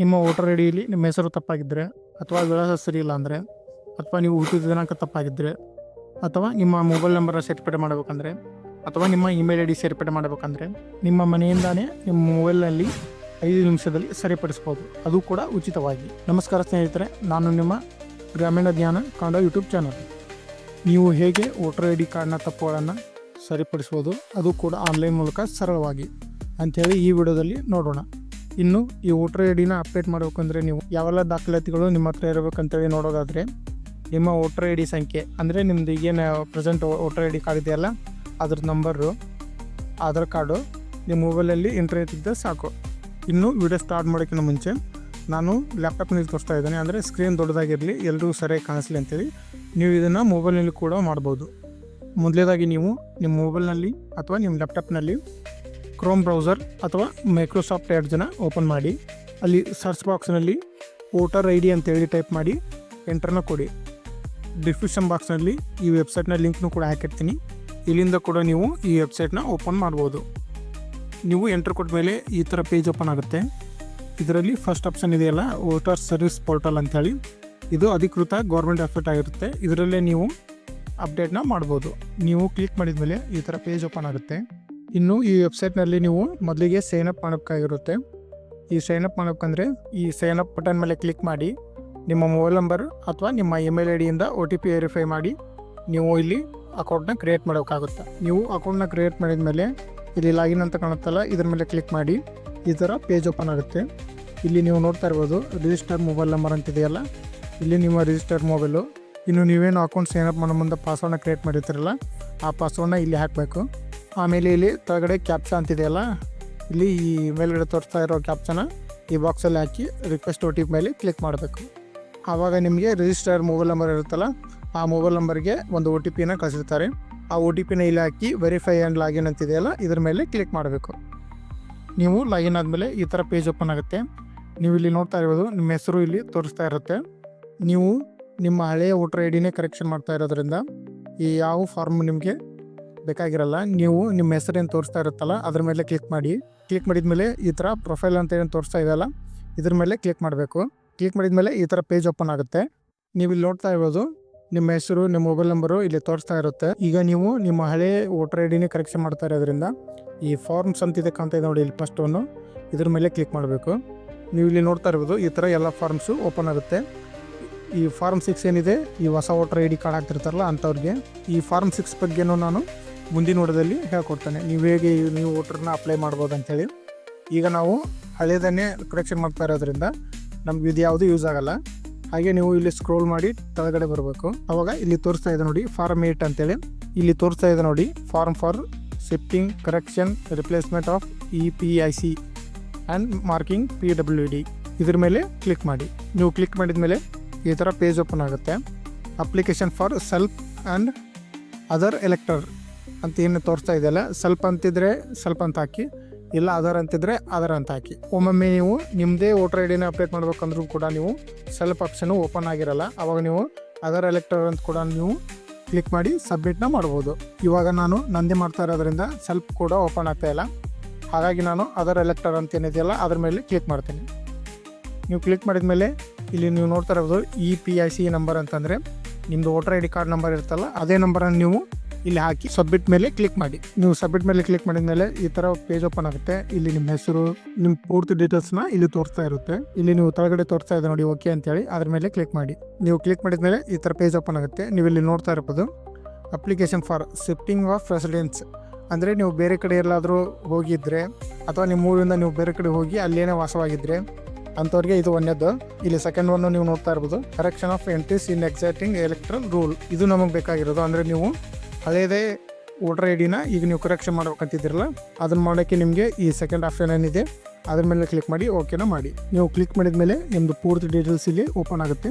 ನಿಮ್ಮ voter I ನಿಮ್ಮ ಹೆಸರು ತಪ್ಪಾಗಿದ್ದರೆ ಅಥವಾ ವಿಳಾಸ ಸರಿ ಇಲ್ಲ ಅಂದರೆ ಅಥವಾ ನೀವು ಹುಟ್ಟಿದ ದಿನಾಂಕ ತಪ್ಪಾಗಿದ್ದರೆ ಅಥವಾ ನಿಮ್ಮ ಮೊಬೈಲ್ ನಂಬರ್ ಸೇರ್ಪಡೆ ಮಾಡಬೇಕಂದ್ರೆ ಅಥವಾ ನಿಮ್ಮ ಇಮೇಲ್ ಐ ಡಿ ಸೇರ್ಪಡೆ ಮಾಡಬೇಕಂದ್ರೆ ನಿಮ್ಮ ಮನೆಯಿಂದಾನೇ ನಿಮ್ಮ ಮೊಬೈಲ್ನಲ್ಲಿ ಐದು ನಿಮಿಷದಲ್ಲಿ ಸರಿಪಡಿಸ್ಬೋದು. ಅದು ಕೂಡ ಉಚಿತವಾಗಿ. ನಮಸ್ಕಾರ ಸ್ನೇಹಿತರೆ, ನಾನು ನಿಮ್ಮ ಗ್ರಾಮೀಣ ಜ್ಞಾನ ಕಾಂಡ ಯೂಟ್ಯೂಬ್ ಚಾನಲ್ ನೀವು ಹೇಗೆ ವೋಟರ್ ಐ ಡಿ ಕಾರ್ಡ್ನ ತಪ್ಪುಗಳನ್ನು ಸರಿಪಡಿಸ್ಬೋದು ಅದು ಕೂಡ ಆನ್ಲೈನ್ ಮೂಲಕ ಸರಳವಾಗಿ. ಅಂಥೇಳಿ ಈ ವಿಡಿಯೋದಲ್ಲಿ ನೋಡೋಣ. ಇನ್ನು ಈ ವೋಟರ್ ಐ ಡಿನ ಅಪ್ಡೇಟ್ ಮಾಡಬೇಕಂದ್ರೆ ನೀವು ಯಾವೆಲ್ಲ ದಾಖಲಾತಿಗಳು ನಿಮ್ಮ ಹತ್ರ ಇರಬೇಕಂತೇಳಿ ನೋಡೋದಾದರೆ ನಿಮ್ಮ ವೋಟರ್ ಐ ಡಿ ಸಂಖ್ಯೆ, ಅಂದರೆ ನಿಮ್ಮದು ಏನು present voter I D card ಇದೆಯಲ್ಲ ಅದ್ರ ನಂಬರು ಆಧಾರ್ ಕಾರ್ಡು, ನಿಮ್ಮ ಮೊಬೈಲಲ್ಲಿ ಇಂಟರ್ನೆಟ್ ಇದ್ದರೆ ಸಾಕು. ಇನ್ನು ವಿಡಿಯೋ ಸ್ಟಾರ್ಟ್ ಮಾಡೋಕ್ಕಿಂತ ಮುಂಚೆ ನಾನು ಲ್ಯಾಪ್ಟಾಪ್ನಲ್ಲಿ ತೋರಿಸ್ತಾ ಇದ್ದೇನೆ, ಅಂದರೆ ಸ್ಕ್ರೀನ್ ದೊಡ್ಡದಾಗಿರಲಿ ಎಲ್ಲರೂ ಸರಿಯಾಗಿ ಕಾಣಿಸ್ಲಿ ಅಂತೇಳಿ ನೀವು ಇದನ್ನು ಮೊಬೈಲ್ನಲ್ಲಿ ಕೂಡ ಮಾಡ್ಬೋದು. ಮೊದಲೇದಾಗಿ ನೀವು ನಿಮ್ಮ ಮೊಬೈಲ್ನಲ್ಲಿ ಅಥವಾ ನಿಮ್ಮ ಲ್ಯಾಪ್ಟಾಪ್ನಲ್ಲಿ ಕ್ರೋಮ್ ಬ್ರೌಸರ್ ಅಥವಾ ಮೈಕ್ರೋಸಾಫ್ಟ್ ಜನ ಓಪನ್ ಮಾಡಿ. ಅಲ್ಲಿ ಸರ್ಚ್ ಬಾಕ್ಸ್ನಲ್ಲಿ ವೋಟರ್ ಐ ಡಿ ಅಂತೇಳಿ ಟೈಪ್ ಮಾಡಿ ಎಂಟ್ರನ್ನ ಕೊಡಿ. ಡಿಸ್ಕ್ರಿಪ್ಷನ್ ಬಾಕ್ಸ್ನಲ್ಲಿ ಈ ವೆಬ್ಸೈಟ್ನ ಲಿಂಕ್ನು ಕೂಡ ಹಾಕಿರ್ತೀನಿ. ಇಲ್ಲಿಂದ ಕೂಡ ನೀವು ಈ ವೆಬ್ಸೈಟ್ನ ಓಪನ್ ಮಾಡ್ಬೋದು. ನೀವು ಎಂಟ್ರ್ ಕೊಟ್ಟ ಮೇಲೆ ಈ ಥರ ಪೇಜ್ ಓಪನ್ ಆಗುತ್ತೆ. ಇದರಲ್ಲಿ ಫಸ್ಟ್ ಆಪ್ಷನ್ ಇದೆಯಲ್ಲ ವೋಟರ್ ಸರ್ವಿಸ್ ಪೋರ್ಟಲ್ ಅಂಥೇಳಿ ಇದು ಅಧಿಕೃತ ಗೌರ್ಮೆಂಟ್ ವೆಬ್ಸೈಟ್ ಆಗಿರುತ್ತೆ. ಇದರಲ್ಲೇ ನೀವು ಅಪ್ಡೇಟ್ನ ಮಾಡ್ಬೋದು. ನೀವು ಕ್ಲಿಕ್ ಮಾಡಿದ ಮೇಲೆ ಈ ಥರ ಪೇಜ್ ಓಪನ್ ಆಗುತ್ತೆ. ಇನ್ನು ಈ ವೆಬ್ಸೈಟ್ನಲ್ಲಿ ನೀವು ಮೊದಲಿಗೆ ಸೈನ್ ಅಪ್ ಮಾಡಬೇಕಾಗಿರುತ್ತೆ. ಈ ಸೈನ್ ಅಪ್ ಮಾಡಬೇಕಂದ್ರೆ ಈ ಸೈನ್ ಅಪ್ ಬಟನ್ ಮೇಲೆ ಕ್ಲಿಕ್ ಮಾಡಿ, ನಿಮ್ಮ ಮೊಬೈಲ್ ನಂಬರ್ ಅಥವಾ ನಿಮ್ಮ ಇಮೇಲ್ ಐ ಡಿಯಿಂದ ಒ ಟಿ ಪಿ ವೆರಿಫೈ ಮಾಡಿ, ನೀವು ಇಲ್ಲಿ ಅಕೌಂಟ್ನ ಕ್ರಿಯೇಟ್ ಮಾಡಬೇಕಾಗುತ್ತೆ. ನೀವು ಅಕೌಂಟ್ನ ಕ್ರಿಯೇಟ್ ಮಾಡಿದ ಮೇಲೆ ಇಲ್ಲಿ ಲಾಗಿನ್ ಅಂತ ಕಾಣುತ್ತಲ್ಲ, ಇದ್ರ ಮೇಲೆ ಕ್ಲಿಕ್ ಮಾಡಿ, ಈ ಥರ ಪೇಜ್ ಓಪನ್ ಆಗುತ್ತೆ. ಇಲ್ಲಿ ನೀವು ನೋಡ್ತಾ ಇರ್ಬೋದು ರಿಜಿಸ್ಟರ್ ಮೊಬೈಲ್ ನಂಬರ್ ಅಂತಿದೆಯಲ್ಲ ಇಲ್ಲಿ ನಿಮ್ಮ ರಿಜಿಸ್ಟರ್ ಮೊಬೈಲು ಇನ್ನು ನೀವೇನು ಅಕೌಂಟ್ ಸೈನ್ ಅಪ್ ಮಾಡೋ ಮುಂದೆ ಪಾಸ್ವರ್ಡ್ನ ಕ್ರಿಯೇಟ್ ಮಾಡಿರ್ತೀರಲ್ಲ, ಆ ಪಾಸ್ವರ್ಡ್ನ ಇಲ್ಲಿ ಹಾಕಬೇಕು. ಆಮೇಲೆ ಇಲ್ಲಿ ಕೆಳಗಡೆ ಕ್ಯಾಪ್ಚಾ ಅಂತಿದೆಯಲ್ಲ, ಇಲ್ಲಿ ಈ ಮೇಲ್ಗಡೆ ತೋರಿಸ್ತಾ ಇರೋ ಕ್ಯಾಪ್ಚನ ಈ ಬಾಕ್ಸಲ್ಲಿ ಹಾಕಿ ರಿಕ್ವೆಸ್ಟ್ ಓ ಟಿ ಪಿ ಮೇಲೆ ಕ್ಲಿಕ್ ಮಾಡಬೇಕು. ಆವಾಗ ನಿಮಗೆ ರಿಜಿಸ್ಟರ್ ಮೊಬೈಲ್ ನಂಬರ್ ಇರುತ್ತಲ್ಲ, ಆ ಮೊಬೈಲ್ ನಂಬರ್ಗೆ ಒಂದು ಒ ಟಿ ಪಿನ ಕಳಿಸಿರ್ತಾರೆ. ಆ ಒ ಟಿ ಪಿನ ಇಲ್ಲಿ ಹಾಕಿ ವೆರಿಫೈ ಆ್ಯಂಡ್ ಲಾಗಿನ್ ಅಂತಿದೆಯಲ್ಲ, ಇದ್ರ ಮೇಲೆ ಕ್ಲಿಕ್ ಮಾಡಬೇಕು. ನೀವು ಲಾಗಿನ್ ಆದಮೇಲೆ ಈ ಥರ ಪೇಜ್ ಓಪನ್ ಆಗುತ್ತೆ. ನೀವು ಇಲ್ಲಿ ನೋಡ್ತಾ ಇರ್ಬೋದು, ನಿಮ್ಮ ಹೆಸರು ಇಲ್ಲಿ ತೋರಿಸ್ತಾ ಇರುತ್ತೆ. ನೀವು ನಿಮ್ಮ ಹಳೆಯ ವೋಟರ್ ಐ ಡಿನೇ ಕರೆಕ್ಷನ್ ಮಾಡ್ತಾ ಇರೋದ್ರಿಂದ ಈ ಯಾವ ಫಾರ್ಮ್ ನಿಮಗೆ ಬೇಕಾಗಿರಲ್ಲ, ನೀವು ನಿಮ್ಮ ಹೆಸರೇನು ತೋರಿಸ್ತಾ ಇರುತ್ತಲ್ಲ, ಅದ್ರ ಮೇಲೆ ಕ್ಲಿಕ್ ಮಾಡಿ. ಕ್ಲಿಕ್ ಮಾಡಿದ ಮೇಲೆ ಈ ಥರ ಪ್ರೊಫೈಲ್ ಅಂತ ಏನು ತೋರಿಸ್ತಾ ಇದೆಯಲ್ಲ ಇದ್ರ ಮೇಲೆ ಕ್ಲಿಕ್ ಮಾಡಬೇಕು. ಕ್ಲಿಕ್ ಮಾಡಿದ ಮೇಲೆ ಈ ಥರ ಪೇಜ್ ಓಪನ್ ಆಗುತ್ತೆ. ನೀವು ಇಲ್ಲಿ ನೋಡ್ತಾ ಇರೋದು, ನಿಮ್ಮ ಹೆಸರು, ನಿಮ್ಮ ಮೊಬೈಲ್ ನಂಬರು ಇಲ್ಲಿ ತೋರಿಸ್ತಾ ಇರುತ್ತೆ. ಈಗ ನೀವು ನಿಮ್ಮ ಹಳೆ ವೋಟರ್ ಐ ಡಿನೇ ಕರೆಕ್ಷನ್ ಮಾಡ್ತಾ ಇರೋದ್ರಿಂದ, ಈ ಫಾರ್ಮ್ಸ್ ಅಂತಿದೆ ಕಾಣ್ತಾ ಇದೆ ನೋಡಿ ಇಲ್ಲಿ ಫಸ್ಟ್ ಒಂದು ಇದ್ರ ಮೇಲೆ ಕ್ಲಿಕ್ ಮಾಡಬೇಕು. ನೀವು ಇಲ್ಲಿ ನೋಡ್ತಾ ಇರ್ಬೋದು ಈ ಥರ ಎಲ್ಲ ಫಾರ್ಮ್ಸು ಓಪನ್ ಆಗುತ್ತೆ. ಈ ಫಾರ್ಮ್ ಸಿಕ್ಸ್ ಏನಿದೆ, ಈ ಹೊಸ ವೋಟರ್ ಐ ಡಿ ಕಾರ್ಡ್ ಆಗ್ತಿರ್ತಾರಲ್ಲ ಅಂಥವ್ರಿಗೆ, ಈ ಫಾರ್ಮ್ ಸಿಕ್ಸ್ ಬಗ್ಗೆನೂ ನಾನು ಮುಂದಿನ ವಡದಲ್ಲಿ ಹೇಳ್ಕೊಡ್ತೇನೆ. ನೀವು ಹೇಗೆ ನೀವು ವೋಟರ್ನ ಅಪ್ಲೈ ಮಾಡ್ಬೋದು ಅಂಥೇಳಿ ಈಗ ನಾವು ಹಳೇದನ್ನೇ ಕರೆಕ್ಷನ್ ಮಾಡ್ತಾ ಇರೋದ್ರಿಂದ ನಮ್ಗೆ ಇದು ಯಾವುದು ಯೂಸ್ ಆಗಲ್ಲ. ಹಾಗೆ ನೀವು ಇಲ್ಲಿ ಸ್ಕ್ರೋಲ್ ಮಾಡಿ ಕೆಳಗಡೆ ಬರಬೇಕು. ಅವಾಗ ಇಲ್ಲಿ ತೋರಿಸ್ತಾ ಇದೆ ನೋಡಿ, ಫಾರ್ಮ್ ಏಟ್ ಅಂತೇಳಿ. ಇಲ್ಲಿ ತೋರಿಸ್ತಾ ಇದೆ ನೋಡಿ, form for shifting correction replacement of E P I C and marking P W D ಇದ್ರ ಮೇಲೆ ಕ್ಲಿಕ್ ಮಾಡಿ. ನೀವು ಕ್ಲಿಕ್ ಮಾಡಿದ ಮೇಲೆ ಈ ಥರ ಪೇಜ್ ಓಪನ್ ಆಗುತ್ತೆ. Application for self and other elector ಅಂತ ಏನು ತೋರಿಸ್ತಾ ಇದೆಯಲ್ಲ ಸ್ವಲ್ಪ ಅಂತಿದ್ರೆ ಸ್ವಲ್ಪ ಅಂತ ಹಾಕಿ, ಇಲ್ಲ ಅದರ್ ಅಂತಿದ್ರೆ ಅದರ್ ಅಂತ ಹಾಕಿ. ಒಮ್ಮೊಮ್ಮೆ ನೀವು ನಿಮ್ಮದೇ ವೋಟರ್ ಐ ಡಿನ ಅಪ್ಡೇಟ್ ಮಾಡ್ಬೇಕಂದ್ರೂ ಕೂಡ ನೀವು ಸೆಲ್ಫ್ ಆಪ್ಷನ್ ಓಪನ್ ಆಗಿರಲ್ಲ, ಅವಾಗ ನೀವು ಅದರ್ ಎಲೆಕ್ಟರ್ ಅಂತ ಕೂಡ ನೀವು ಕ್ಲಿಕ್ ಮಾಡಿ ಸಬ್ಮಿಟ್ನ ಮಾಡ್ಬೋದು. ಇವಾಗ ನಾನು ನಂದಿ ಮಾಡ್ತಾ ಇರೋದ್ರಿಂದ ಸೆಲ್ಫ್ ಕೂಡ ಓಪನ್ ಆಗ್ತಾ ಇಲ್ಲ. ಹಾಗಾಗಿ ನಾನು ಅದರ್ ಎಲೆಕ್ಟರ್ ಅಂತ ಏನಿದೆಯಲ್ಲ, ಅದ್ರ ಮೇಲೆ ಕ್ಲಿಕ್ ಮಾಡ್ತೀನಿ. ನೀವು ಕ್ಲಿಕ್ ಮಾಡಿದ ಮೇಲೆ ಇಲ್ಲಿ ನೀವು ನೋಡ್ತಾ ಇರ್ಬೋದು E P I C number ಅಂತಂದರೆ ನಿಮ್ಮದು voter I D card number ಇರುತ್ತಲ್ಲ, ಅದೇ ನಂಬರನ್ನು ನೀವು ಇಲ್ಲಿ ಹಾಕಿ ಸಬ್ಮಿಟ್ ಮೇಲೆ ಕ್ಲಿಕ್ ಮಾಡಿ. ನೀವು ಸಬ್ಮಿಟ್ ಮೇಲೆ ಕ್ಲಿಕ್ ಮಾಡಿದ ಮೇಲೆ ಈ ಥರ ಪೇಜ್ ಓಪನ್ ಆಗುತ್ತೆ. ಇಲ್ಲಿ ನಿಮ್ಮ ಹೆಸರು, ನಿಮ್ಮ ಪೂರ್ತಿ ಡೀಟೇಲ್ಸ್ನ ಇಲ್ಲಿ ತೋರಿಸ್ತಾ ಇರುತ್ತೆ. ಇಲ್ಲಿ ನೀವು ತಳಗಡೆ ತೋರಿಸ್ತಾ ಇದೆ ನೋಡಿ ಓಕೆ ಅಂತೇಳಿ ಅದ್ರ ಮೇಲೆ ಕ್ಲಿಕ್ ಮಾಡಿ. ನೀವು ಕ್ಲಿಕ್ ಮಾಡಿದ ಮೇಲೆ ಈ ಥರ ಪೇಜ್ ಓಪನ್ ಆಗುತ್ತೆ. ನೀವು ಇಲ್ಲಿ ನೋಡ್ತಾ ಇರ್ಬೋದು application for shifting of residence ಅಂದರೆ ನೀವು ಬೇರೆ ಕಡೆ ಎಲ್ಲಾದರೂ ಹೋಗಿದ್ರೆ ಅಥವಾ ನಿಮ್ಮ ಊರಿಂದ ನೀವು ಬೇರೆ ಕಡೆ ಹೋಗಿ ಅಲ್ಲೇನೇ ವಾಸವಾಗಿದ್ದರೆ ಅಂಥವ್ರಿಗೆ ಇದು ಒಂದೇದ್ದು ಇಲ್ಲಿ ಸೆಕೆಂಡ್ ಒನ್ ನೀವು ನೋಡ್ತಾ ಇರ್ಬೋದು. Correction of entries in existing electoral roll ಇದು ನಮಗೆ ಬೇಕಾಗಿರೋದು. ಅಂದರೆ ನೀವು ಹಳೇದೇ ವೋಟರ್ ಐ ಡಿನ ಈಗ ನೀವು ಕರೆಕ್ಷನ್ ಮಾಡ್ಬೇಕಂತಿದ್ದೀರಲ್ಲ, ಅದನ್ನು ಮಾಡೋಕ್ಕೆ ನಿಮಗೆ ಈ ಸೆಕೆಂಡ್ ಆಪ್ಷನ್ ಏನಿದೆ, ಅದ್ರ ಮೇಲೆ ಕ್ಲಿಕ್ ಮಾಡಿ ಓಕೆನ ಮಾಡಿ. ನೀವು ಕ್ಲಿಕ್ ಮಾಡಿದ ಮೇಲೆ ನಿಮ್ಮದು ಪೂರ್ತಿ ಡೀಟೇಲ್ಸ್ ಇಲ್ಲಿ ಓಪನ್ ಆಗುತ್ತೆ.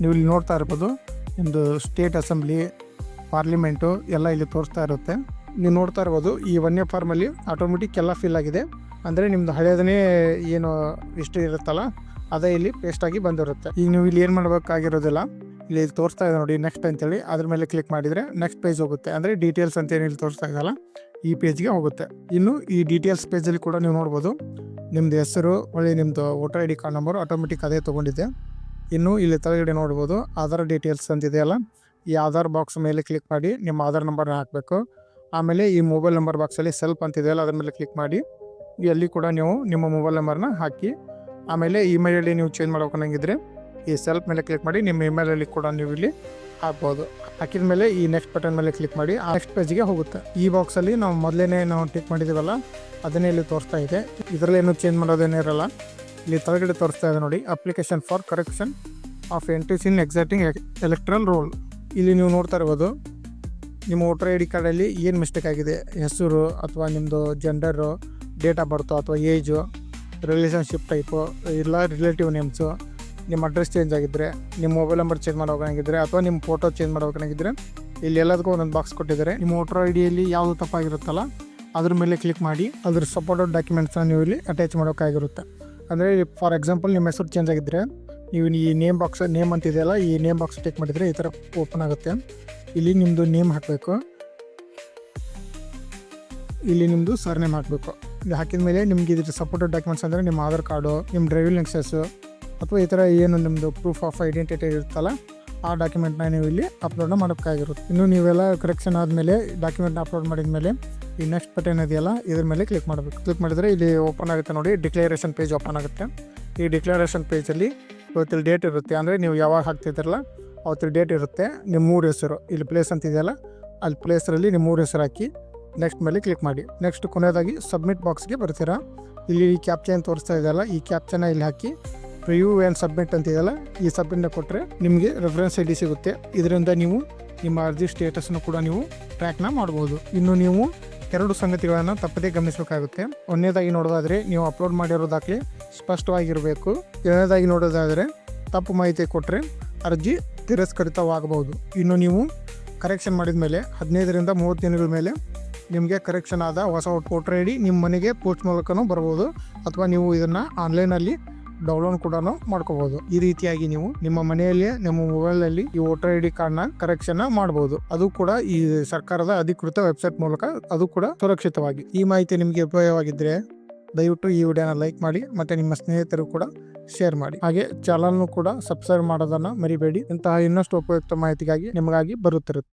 ನೀವು ಇಲ್ಲಿ ನೋಡ್ತಾ ಇರ್ಬೋದು ನಿಮ್ಮದು ಸ್ಟೇಟ್ ಅಸೆಂಬ್ಲಿ ಪಾರ್ಲಿಮೆಂಟು ಎಲ್ಲ ಇಲ್ಲಿ ತೋರಿಸ್ತಾ ಇರುತ್ತೆ. ನೀವು ನೋಡ್ತಾ ಇರ್ಬೋದು, ಈ ವನ್ಯ ಫಾರ್ಮಲ್ಲಿ ಆಟೋಮೆಟಿಕ್ ಎಲ್ಲ ಫಿಲ್ ಆಗಿದೆ. ಅಂದರೆ ನಿಮ್ಮದು ಹಳೆಯದನ್ನೇ ಏನು ಇಷ್ಟು ಇರುತ್ತಲ್ಲ, ಅದೇ ಇಲ್ಲಿ ಪೇಸ್ಟಾಗಿ ಬಂದಿರುತ್ತೆ. ಈಗ ನೀವು ಇಲ್ಲಿ ಏನು ಮಾಡಬೇಕಾಗಿರೋದಿಲ್ಲ, ಇಲ್ಲಿ ತೋರಿಸ್ತಾ ಇದೆ ನೋಡಿ ನೆಕ್ಸ್ಟ್ ಅಂತೇಳಿ. ಅದ್ರ ಮೇಲೆ ಕ್ಲಿಕ್ ಮಾಡಿದರೆ ನೆಕ್ಸ್ಟ್ ಪೇಜ್ ಹೋಗುತ್ತೆ. ಅಂದರೆ ಡೀಟೇಲ್ಸ್ ಅಂತ ಏನು ಇಲ್ಲಿ ತೋರಿಸ್ತಾ ಇದಲ್ಲ ಈ ಪೇಜ್ಗೆ ಹೋಗುತ್ತೆ. ಇನ್ನು ಈ ಡೀಟೇಲ್ಸ್ ಪೇಜಲ್ಲಿ ಕೂಡ ನೀವು ನೋಡ್ಬೋದು ನಿಮ್ಮದು ಹೆಸರು, ಒಳ್ಳೆ ನಿಮ್ಮದು voter I D card number automatic ಅದೇ ತೊಗೊಂಡಿದ್ದೆ ಇನ್ನು ಇಲ್ಲಿ ತಳಗಡೆ ನೋಡ್ಬೋದು, ಆಧಾರ್ ಡೀಟೇಲ್ಸ್ ಅಂತಿದೆಯಲ್ಲ ಈ ಆಧಾರ್ ಬಾಕ್ಸ್ ಮೇಲೆ ಕ್ಲಿಕ್ ಮಾಡಿ, ನಿಮ್ಮ ಆಧಾರ್ ನಂಬರ್ನ ಹಾಕಬೇಕು. ಆಮೇಲೆ ಈ ಮೊಬೈಲ್ ನಂಬರ್ ಬಾಕ್ಸಲ್ಲಿ ಸೆಲ್ಫ್ ಅಂತಿದೆಯಲ್ಲ ಅದ್ರ ಮೇಲೆ ಕ್ಲಿಕ್ ಮಾಡಿ. ಎಲ್ಲಿ ಕೂಡ ನೀವು ನಿಮ್ಮ ಮೊಬೈಲ್ ನಂಬರ್ನ ಹಾಕಿ, ಆಮೇಲೆ ಇಮೇಲ್ ಅಲ್ಲಿ ಡಿ ನೀವು ಚೇಂಜ್ ಮಾಡ್ಬೇಕನ್ನಂಗಿದ್ರೆ ಈ ಸೆಲ್ಫ್ ಮೇಲೆ ಕ್ಲಿಕ್ ಮಾಡಿ ನಿಮ್ಮ ಇಮೇಲ್ ಅಲ್ಲಿ ಕೂಡ ನೀವು ಇಲ್ಲಿ ಹಾಕ್ಬೋದು. ಹಾಕಿದ ಮೇಲೆ ಈ ನೆಕ್ಸ್ಟ್ ಬಟನ್ ಮೇಲೆ ಕ್ಲಿಕ್ ಮಾಡಿ, ಆ ನೆಕ್ಸ್ಟ್ ಪೇಜ್ಗೆ ಹೋಗುತ್ತೆ. ಈ ಬಾಕ್ಸಲ್ಲಿ ನಾವು ಮೊದಲೇ ನಾವು ಟಿಕ್ ಮಾಡಿದ್ದೀವಲ್ಲ ಅದನ್ನೇ ಇಲ್ಲಿ ತೋರಿಸ್ತಾ ಇದೆ. ಇದರಲ್ಲಿ ಏನು ಚೇಂಜ್ ಮಾಡೋದೇನೇ ಇರಲ್ಲ. ಇಲ್ಲಿ ತಳಗಡೆ ತೋರಿಸ್ತಾ ಇದೆ ನೋಡಿ application for correction of entries in existing electoral roll ಇಲ್ಲಿ ನೀವು ನೋಡ್ತಾ ಇರ್ಬೋದು, ನಿಮ್ಮ ವೋಟರ್ ಐ ಡಿ ಕಾರ್ಡಲ್ಲಿ ಏನು ಮಿಸ್ಟೇಕ್ ಆಗಿದೆ? ಹೆಸರು ಅಥವಾ ನಿಮ್ಮದು ಜೆಂಡರು ಡೇಟ್ ಆಫ್ ಬರ್ತು ಅಥವಾ ಏಜು ರಿಲೇಷನ್ಶಿಪ್ ಟೈಪು ಇಲ್ಲ ರಿಲೇಟಿವ್ ನೇಮ್ಸು ನಿಮ್ಮ ಅಡ್ರೆಸ್ ಚೇಂಜ್ ಆಗಿದ್ದರೆ ನಿಮ್ಮ ಮೊಬೈಲ್ ನಂಬರ್ ಚೇಂಜ್ ಮಾಡೋಕಾಗಿದ್ದರೆ ಅಥವಾ ನಿಮ್ಮ ಫೋಟೋ ಚೇಂಜ್ ಮಾಡೋಕಾಗಿದ್ದರೆ ಇಲ್ಲಿ ಎಲ್ಲದಕ್ಕೂ ಒಂದೊಂದು ಬಾಕ್ಸ್ ಕೊಟ್ಟಿದ್ದಾರೆ. ನಿಮ್ಮ ವೋಟರ್ ಐ ಡಿಯಲ್ಲಿ ಯಾವುದು ತಪ್ಪಾಗಿರುತ್ತಲ್ಲ, ಅದ್ರ ಮೇಲೆ ಕ್ಲಿಕ್ ಮಾಡಿ, ಅದ್ರ ಸಪೋರ್ಟೆಡ್ ಡಾಕ್ಯುಮೆಂಟ್ಸನ್ನ ನೀವು ಇಲ್ಲಿ ಅಟ್ಯಾಚ್ ಮಾಡೋಕ್ಕಾಗಿರುತ್ತೆ. ಅಂದರೆ ಫಾರ್ ಎಕ್ಸಾಂಪಲ್ ನಿಮ್ಮ ಹೆಸರು ಚೇಂಜ್ ಆಗಿದ್ದರೆ ನೀವು ಈ ನೇಮ್ ಬಾಕ್ಸ್ ನೇಮ್ ಅಂತಿದೆಯಲ್ಲ ಈ ನೇಮ್ ಬಾಕ್ಸ್ ಟಿಕ್ ಮಾಡಿದರೆ ಈ ಥರ ಓಪನ್ ಆಗುತ್ತೆ. ಇಲ್ಲಿ ನಿಮ್ಮದು ನೇಮ್ ಹಾಕಬೇಕು. ಇಲ್ಲಿ ನಿಮ್ಮದು ಸರ್ ನೇಮ್ ಹಾಕಬೇಕು. ಇದು ಹಾಕಿದ ಮೇಲೆ ನಿಮ್ಗೆ ಇದ್ರ ಸಪೋರ್ಟೆಡ್ ಡಾಕ್ಯುಮೆಂಟ್ಸ್ ಅಂದರೆ ನಿಮ್ಮ ಆಧಾರ್ ಕಾರ್ಡು ನಿಮ್ಮ ಡ್ರೈವಿಂಗ್ ಲೈಸೆನ್ಸು ಅಥವಾ ಈ ಥರ ಏನು ನಿಮ್ಮದು ಪ್ರೂಫ್ ಆಫ್ ಐಡೆಂಟಿಟಿ ಇರುತ್ತಲ್ಲ, ಆ ಡಾಕ್ಯುಮೆಂಟ್ನ ನೀವು ಇಲ್ಲಿ ಅಪ್ಲೋಡ್ನ ಮಾಡೋಕ್ಕಾಗಿರುತ್ತೆ ಇನ್ನು ನೀವೆಲ್ಲ ಕರೆಕ್ಷನ್ ಆದಮೇಲೆ ಡಾಕ್ಯುಮೆಂಟ್ನ ಅಪ್ಲೋಡ್ ಮಾಡಿದ ಮೇಲೆ ಈ ನೆಕ್ಸ್ಟ್ ಬಟನ್ ಇದೆಯಲ್ಲ, ಇದ್ರ ಮೇಲೆ ಕ್ಲಿಕ್ ಮಾಡಬೇಕು. ಕ್ಲಿಕ್ ಮಾಡಿದರೆ ಇಲ್ಲಿ ಓಪನ್ ಆಗುತ್ತೆ ನೋಡಿ ಡಿಕ್ಲರೇಷನ್ ಪೇಜ್ ಓಪನ್ ಆಗುತ್ತೆ. ಈ ಡಿಕ್ಲರೇಷನ್ ಪೇಜಲ್ಲಿ ಇವತ್ತಿನ ಡೇಟ್ ಇರುತ್ತೆ. ಅಂದರೆ ನೀವು ಯಾವಾಗ ಹಾಕ್ತಿದ್ದೀರಲ್ಲ ಅವತ್ತಿ ಡೇಟ್ ಇರುತ್ತೆ. ನಿಮ್ಮ ಮೂರು ಹೆಸರು, ಇಲ್ಲಿ ಪ್ಲೇಸ್ ಅಂತಿದೆಯಲ್ಲ, ಅಲ್ಲಿ ಪ್ಲೇಸರಲ್ಲಿ ನಿಮ್ಮ ಮೂರು ಹೆಸರು ಹಾಕಿ ನೆಕ್ಸ್ಟ್ ಮೇಲೆ ಕ್ಲಿಕ್ ಮಾಡಿ. ನೆಕ್ಸ್ಟ್ ಕೊನೆಯದಾಗಿ ಸಬ್ಮಿಟ್ ಬಾಕ್ಸ್ಗೆ ಬರ್ತೀರಾ? ಇಲ್ಲಿ ಈ ಕ್ಯಾಪ್ಚನ್ ತೋರಿಸ್ತಾ ಇದೆಯಲ್ಲ, ಈ ಕ್ಯಾಪ್ಚನ ಇಲ್ಲಿ ಹಾಕಿ ರಿವ್ಯೂ ಆ್ಯಂಡ್ ಸಬ್ಮಿಟ್ ಅಂತ ಇದೆಯಲ್ಲ, ಈ ಸಬ್ಮಿಟ್ನ ಕೊಟ್ಟರೆ ನಿಮಗೆ ರೆಫರೆನ್ಸ್ ಐ ಡಿ ಸಿಗುತ್ತೆ. ಇದರಿಂದ ನೀವು ನಿಮ್ಮ ಅರ್ಜಿ ಸ್ಟೇಟಸ್ನು ಕೂಡ ನೀವು ಟ್ರ್ಯಾಕ್ನ ಮಾಡ್ಬೋದು. ಇನ್ನು ನೀವು ಎರಡು ಸಂಗತಿಗಳನ್ನು ತಪ್ಪದೇ ಗಮನಿಸಬೇಕಾಗುತ್ತೆ. ಒಂದನೇದಾಗಿ ನೋಡೋದಾದರೆ, ನೀವು ಅಪ್ಲೋಡ್ ಮಾಡಿರೋ ದಾಖಲೆ ಸ್ಪಷ್ಟವಾಗಿರಬೇಕು. ಎರಡನೇದಾಗಿ ನೋಡೋದಾದರೆ, ತಪ್ಪು ಮಾಹಿತಿ ಕೊಟ್ಟರೆ ಅರ್ಜಿ ತಿರಸ್ಕೃತವಾಗಬಹುದು. ಇನ್ನು ನೀವು ಕರೆಕ್ಷನ್ ಮಾಡಿದ ಮೇಲೆ ಹದಿನೈದರಿಂದ ಮೂವತ್ತು ದಿನಗಳ ಮೇಲೆ ನಿಮಗೆ ಕರೆಕ್ಷನ್ ಆದ ಹೊಸ ಔಟ್ಪುಟ್ ಐ ನಿಮ್ಮ ಮನೆಗೆ ಪೋಸ್ಟ್ ಮೂಲಕನೂ ಬರ್ಬೋದು ಅಥವಾ ನೀವು ಇದನ್ನು ಆನ್ಲೈನಲ್ಲಿ ಡೌನ್ಲೋಡ್ ಕೂಡ ಮಾಡ್ಕೋಬಹುದು ಈ ರೀತಿಯಾಗಿ ನೀವು ನಿಮ್ಮ ಮನೆಯಲ್ಲಿಯೇ ನಿಮ್ಮ ಮೊಬೈಲಲ್ಲಿ ಈ ವೋಟರ್ ಐ ಡಿ ಕಾರ್ಡ್ನ ಕರೆಕ್ಷನ್ ಮಾಡಬಹುದು ಅದು ಕೂಡ ಈ ಸರ್ಕಾರದ ಅಧಿಕೃತ ವೆಬ್ಸೈಟ್ ಮೂಲಕ ಅದು ಕೂಡ ಸುರಕ್ಷಿತವಾಗಿ. ಈ ಮಾಹಿತಿ ನಿಮಗೆ ಉಪಯೋಗವಾಗಿದ್ದರೆ ದಯವಿಟ್ಟು ಈ ವಿಡಿಯೋನ ಲೈಕ್ ಮಾಡಿ ಮತ್ತೆ ನಿಮ್ಮ ಸ್ನೇಹಿತರು ಕೂಡ ಶೇರ್ ಮಾಡಿ. ಹಾಗೆ ಚಾನಲ್ನು ಕೂಡ ಸಬ್ಸ್ಕ್ರೈಬ್ ಮಾಡೋದನ್ನ ಮರಿಬೇಡಿ. ಇಂತಹ ಇನ್ನಷ್ಟು ಉಪಯುಕ್ತ ಮಾಹಿತಿಗಾಗಿ ನಿಮಗಾಗಿ ಬರುತ್ತಿರುತ್ತೆ